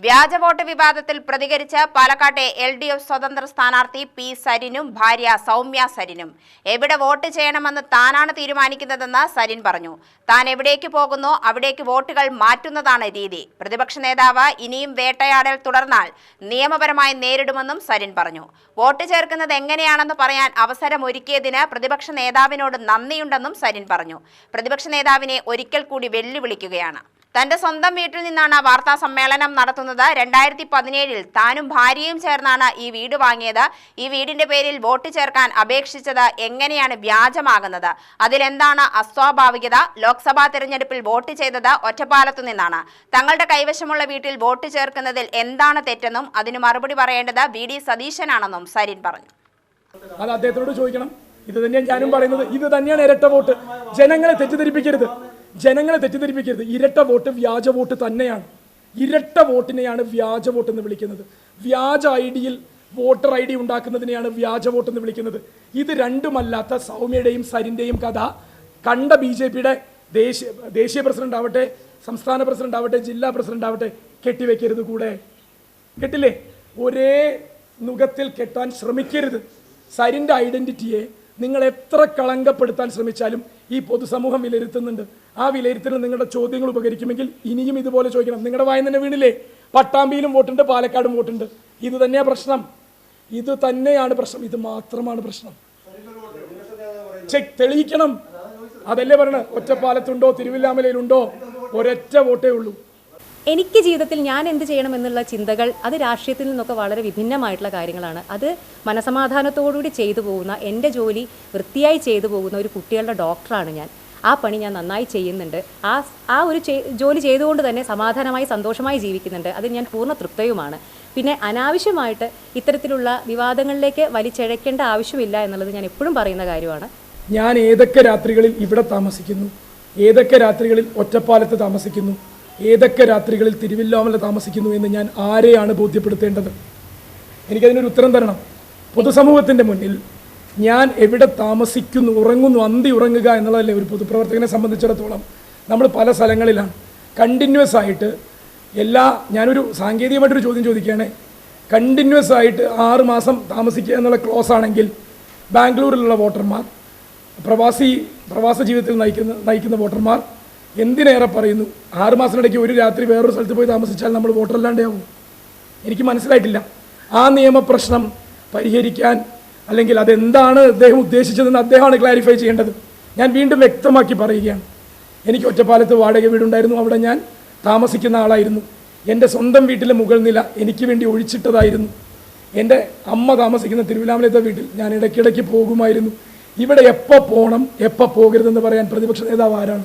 വ്യാജ വോട്ട് വിവാദത്തിൽ പ്രതികരിച്ച് പാലക്കാട്ടെ എൽ ഡി എഫ് സ്വതന്ത്ര സ്ഥാനാർത്ഥി പി സരിനും ഭാര്യ സൗമ്യ സരിനും. എവിടെ വോട്ട് ചെയ്യണമെന്ന് താനാണ് തീരുമാനിക്കുന്നതെന്ന് സരിൻ പറഞ്ഞു. താൻ എവിടേക്ക് പോകുന്നോ അവിടേക്ക് വോട്ടുകൾ മാറ്റുന്നതാണ് രീതി. പ്രതിപക്ഷ നേതാവ് ഇനിയും വേട്ടയാടൽ തുടർന്നാൽ നിയമപരമായി നേരിടുമെന്നും സരിൻ പറഞ്ഞു. വോട്ട് ചേർക്കുന്നത് എങ്ങനെയാണെന്ന് പറയാൻ അവസരമൊരുക്കിയതിന് പ്രതിപക്ഷ നേതാവിനോട് നന്ദിയുണ്ടെന്നും സരിൻ പറഞ്ഞു. പ്രതിപക്ഷ നേതാവിനെ ഒരിക്കൽ കൂടി വെല്ലുവിളിക്കുകയാണ്. തന്റെ സ്വന്തം വീട്ടിൽ നിന്നാണ് വാർത്താ സമ്മേളനം നടത്തുന്നത്. രണ്ടായിരത്തി പതിനേഴിൽ താനും ഭാര്യയും ചേർന്നാണ് ഈ വീട് വാങ്ങിയത്. ഈ വീടിന്റെ പേരിൽ വോട്ട് ചേർക്കാൻ അപേക്ഷിച്ചത് എങ്ങനെയാണ് വ്യാജമാകുന്നത്? അതിലെന്താണ് അസ്വാഭാവികത? ലോക്സഭാ തെരഞ്ഞെടുപ്പിൽ വോട്ട് ചെയ്തത് ഒറ്റപ്പാലത്തു നിന്നാണ്. തങ്ങളുടെ കൈവശമുള്ള വീട്ടിൽ വോട്ട് ചേർക്കുന്നതിൽ എന്താണ് തെറ്റെന്നും അതിന് മറുപടി പറയേണ്ടത് വി ഡി സതീശനാണെന്നും സരിൻ പറഞ്ഞു. അത് അദ്ദേഹത്തോട് ചോദിക്കണം. ഇത് തന്നെയാണ് ഞാനും പറയുന്നത്. ഇത് തന്നെയാണ് ഇരട്ട വോട്ട്. ജനങ്ങളെ തെറ്റിദ്ധരിപ്പിക്കരുത്. ജനങ്ങളെ തെറ്റിദ്ധരിപ്പിക്കരുത്. ഇരട്ട വോട്ട് വ്യാജ വോട്ട് തന്നെയാണ്. ഇരട്ട വോട്ടിനെയാണ് വ്യാജ വോട്ട് എന്ന് വിളിക്കുന്നത്. വ്യാജ ഐ ഡിയിൽ വോട്ടർ ഐ ഡി ഉണ്ടാക്കുന്നതിനെയാണ് വ്യാജ വോട്ട് എന്ന് വിളിക്കുന്നത്. ഇത് രണ്ടുമല്ലാത്ത സൗമ്യയുടെയും സരിന്റെയും കഥ. കണ്ട ബി ജെ പിയുടെ ദേശീയ ദേശീയ പ്രസിഡന്റ് ആവട്ടെ സംസ്ഥാന പ്രസിഡന്റ് ആവട്ടെ ജില്ലാ പ്രസിഡന്റ് ആവട്ടെ കെട്ടിവെക്കരുത് കൂടെ. കെട്ടില്ലേ? ഒരേ നുഖത്തിൽ കെട്ടാൻ ശ്രമിക്കരുത്. സരിന്റെ ഐഡന്റിറ്റിയെ നിങ്ങൾ എത്ര കളങ്കപ്പെടുത്താൻ ശ്രമിച്ചാലും ഈ പൊതുസമൂഹം വിലയിരുത്തുന്നുണ്ട്. ആ വിലയിരുത്തൽ നിങ്ങളുടെ ചോദ്യങ്ങൾ ഉപകരിക്കുമെങ്കിൽ ഇനിയും ഇതുപോലെ ചോദിക്കണം. നിങ്ങളുടെ വായന തന്നെ വീണില്ലേ? പട്ടാമ്പിയിലും വോട്ടുണ്ട് പാലക്കാടും വോട്ടുണ്ട്. ഇത് തന്നെയാ പ്രശ്നം. ഇത് തന്നെയാണ് പ്രശ്നം. ഇത് മാത്രമാണ് പ്രശ്നം. ചെക്ക് തെളിയിക്കണം. അതല്ലേ പറയണ ഒറ്റപ്പാലത്തുണ്ടോ തിരുവില്ലാമലയിലുണ്ടോ? ഒരൊറ്റ വോട്ടേ ഉള്ളൂ. എനിക്ക് ജീവിതത്തിൽ ഞാൻ എന്ത് ചെയ്യണം എന്നുള്ള ചിന്തകൾ അത് രാഷ്ട്രീയത്തിൽ നിന്നൊക്കെ വളരെ വിഭിന്നമായിട്ടുള്ള കാര്യങ്ങളാണ്. അത് മനസമാധാനത്തോടുകൂടി ചെയ്തു പോകുന്ന എന്റെ ജോലി വൃത്തിയായി ചെയ്തു പോകുന്ന ഒരു കുട്ടികളുടെ ഡോക്ടറാണ് ഞാൻ. ആ പണി ഞാൻ നന്നായി ചെയ്യുന്നുണ്ട്. ആ ആ ഒരു ജോലി ചെയ്തുകൊണ്ട് തന്നെ സമാധാനമായി സന്തോഷമായി ജീവിക്കുന്നുണ്ട്. അത് ഞാൻ പൂർണ തൃപ്തയുമാണ്. പിന്നെ അനാവശ്യമായിട്ട് ഇത്തരത്തിലുള്ള വിവാദങ്ങളിലേക്ക് വലിച്ചഴക്കേണ്ട ആവശ്യമില്ല എന്നുള്ളത് ഞാൻ എപ്പോഴും പറയുന്ന കാര്യമാണ്. ഞാൻ ഏതൊക്കെ രാത്രികളിൽ ഇവിടെ താമസിക്കുന്നു? ഏതൊക്കെ രാത്രികളിൽ ഒറ്റപ്പാലത്ത് താമസിക്കുന്നു? ഏതൊക്കെ രാത്രികളിൽ തിരുവില്ലാമല താമസിക്കുന്നു എന്ന് ഞാൻ ആരെയാണ് ബോധ്യപ്പെടുത്തേണ്ടത്? എനിക്കതിനൊരു ഉത്തരം തരണം. പൊതുസമൂഹത്തിന്റെ മുന്നിൽ ഞാൻ എവിടെ താമസിക്കുന്നു ഉറങ്ങുന്നു അന്തി ഉറങ്ങുക എന്നുള്ളതല്ലേ ഒരു പൊതുപ്രവർത്തകനെ സംബന്ധിച്ചിടത്തോളം നമ്മൾ പല സ്ഥലങ്ങളിലാണ്. കണ്ടിന്യൂസ് ആയിട്ട് എല്ലാ ഞാനൊരു സാങ്കേതികമായിട്ടൊരു ചോദ്യം ചോദിക്കുകയാണ്. കണ്ടിന്യൂസ് ആയിട്ട് ആറ് മാസം താമസിക്കുക എന്നുള്ള ക്ലോസ് ആണെങ്കിൽ ബാംഗ്ലൂരിലുള്ള വോട്ടർമാർ പ്രവാസി പ്രവാസ ജീവിതത്തിൽ നയിക്കുന്ന നയിക്കുന്ന വോട്ടർമാർ എന്തിനേറെ പറയുന്നു? ആറുമാസത്തിനിടയ്ക്ക് ഒരു രാത്രി വേറൊരു സ്ഥലത്ത് പോയി താമസിച്ചാൽ നമ്മൾ വോട്ടറല്ലാണ്ടാവും എനിക്ക് മനസ്സിലായിട്ടില്ല. ആ നിയമപ്രശ്നം പരിഹരിക്കാൻ അല്ലെങ്കിൽ അതെന്താണ് അദ്ദേഹം ഉദ്ദേശിച്ചതെന്ന് അദ്ദേഹമാണ് ക്ലാരിഫൈ ചെയ്യേണ്ടത്. ഞാൻ വീണ്ടും വ്യക്തമാക്കി പറയുകയാണ്. എനിക്ക് ഒറ്റപ്പാലത്ത് വാടക വീടുണ്ടായിരുന്നു. അവിടെ ഞാൻ താമസിക്കുന്ന ആളായിരുന്നു. എന്റെ സ്വന്തം വീട്ടിലെ മുകൾ നില എനിക്ക് വേണ്ടി ഒഴിച്ചിട്ടതായിരുന്നു. എന്റെ അമ്മ താമസിക്കുന്ന തിരുവിലാമലത്തെ വീട്ടിൽ ഞാൻ ഇടയ്ക്കിടയ്ക്ക് പോകുമായിരുന്നു. ഇവിടെ എപ്പോൾ പോകണം എപ്പോൾ പോകരുതെന്ന് പറയാൻ പ്രതിപക്ഷ നേതാവ് ആരാണ്?